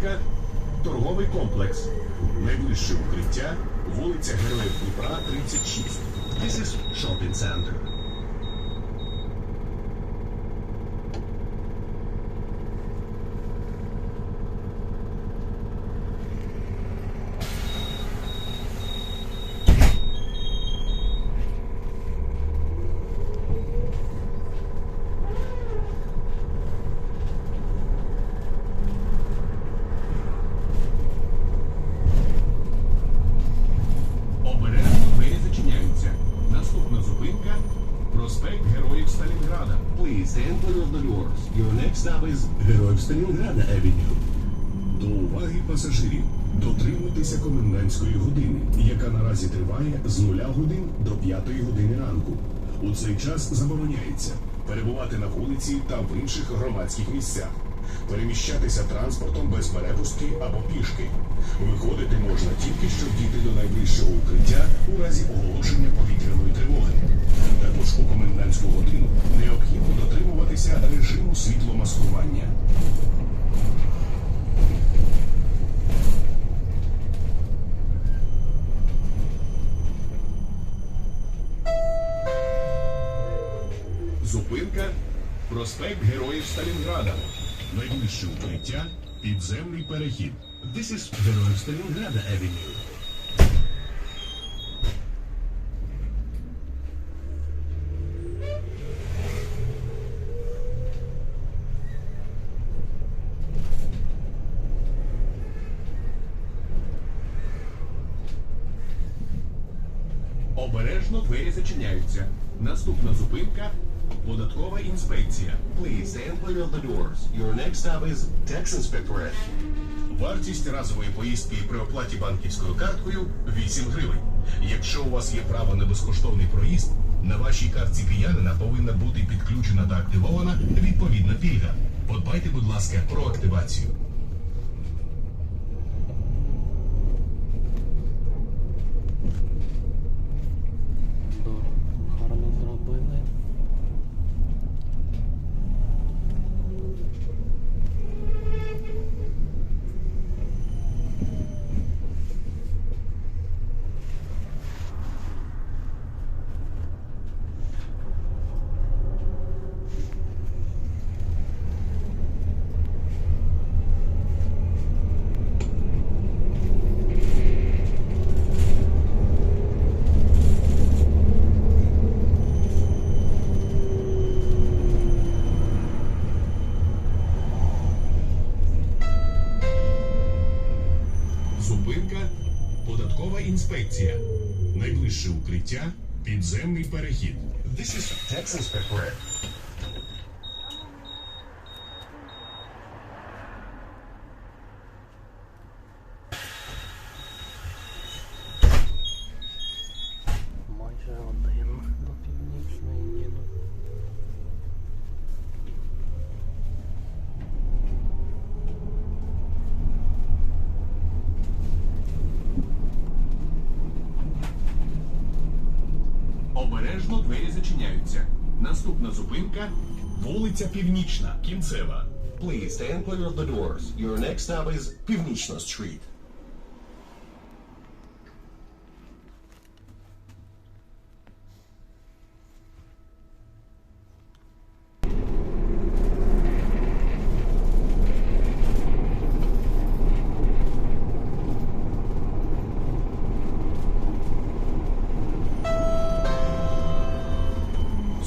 зупинка торговий комплекс. Найближче укриття вулиця Героїв Дніпра, 36. This is shopping center. Обережно двері зачиняються. Наступна зупинка проспект Героїв Сталінграда. Please enter of the doors. Your next stop is Героїв Сталінграда Avenue. До уваги пасажирів. Дотримуйтеся комендантської години, яка наразі триває з 0 годин до 5 години ранку. У цей час забороняється перебувати на вулиці та в інших громадських місцях, переміщатися транспортом без перепустки або пішки. Виходити можна тільки щоб дійти до найближчого укриття у разі оголошення повітряної тривоги. Також у комендантську годину необхідно дотримуватися режиму світломаскування. Зупинка проспект Героїв Сталінграда. Найближче укриття підземний перехід. This is Героїв Сталінграда Avenue. Обережно двері зачиняються. Наступна зупинка податкова інспекція. Please stand clear of the doors. Your next stop is Tax Inspectorate. Вартість разової поїздки при оплаті банківською карткою 8 гривень. Якщо у вас є право на безкоштовний проїзд, на вашій картці киянина повинна бути підключена та активована відповідна пільга. Подбайте, будь ласка, про активацію. Податкова інспекція. Найближче укриття підземний перехід. This is Texas Inspectorate. Обережно двері зачиняються. Наступна зупинка вулиця Північна, кінцева. Please stand clear of the doors. Your next stop is Північна Street.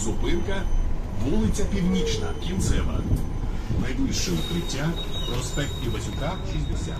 Зупинка вулиця Північна, кінцева. Найближче укриття проспект Івасюка, 60.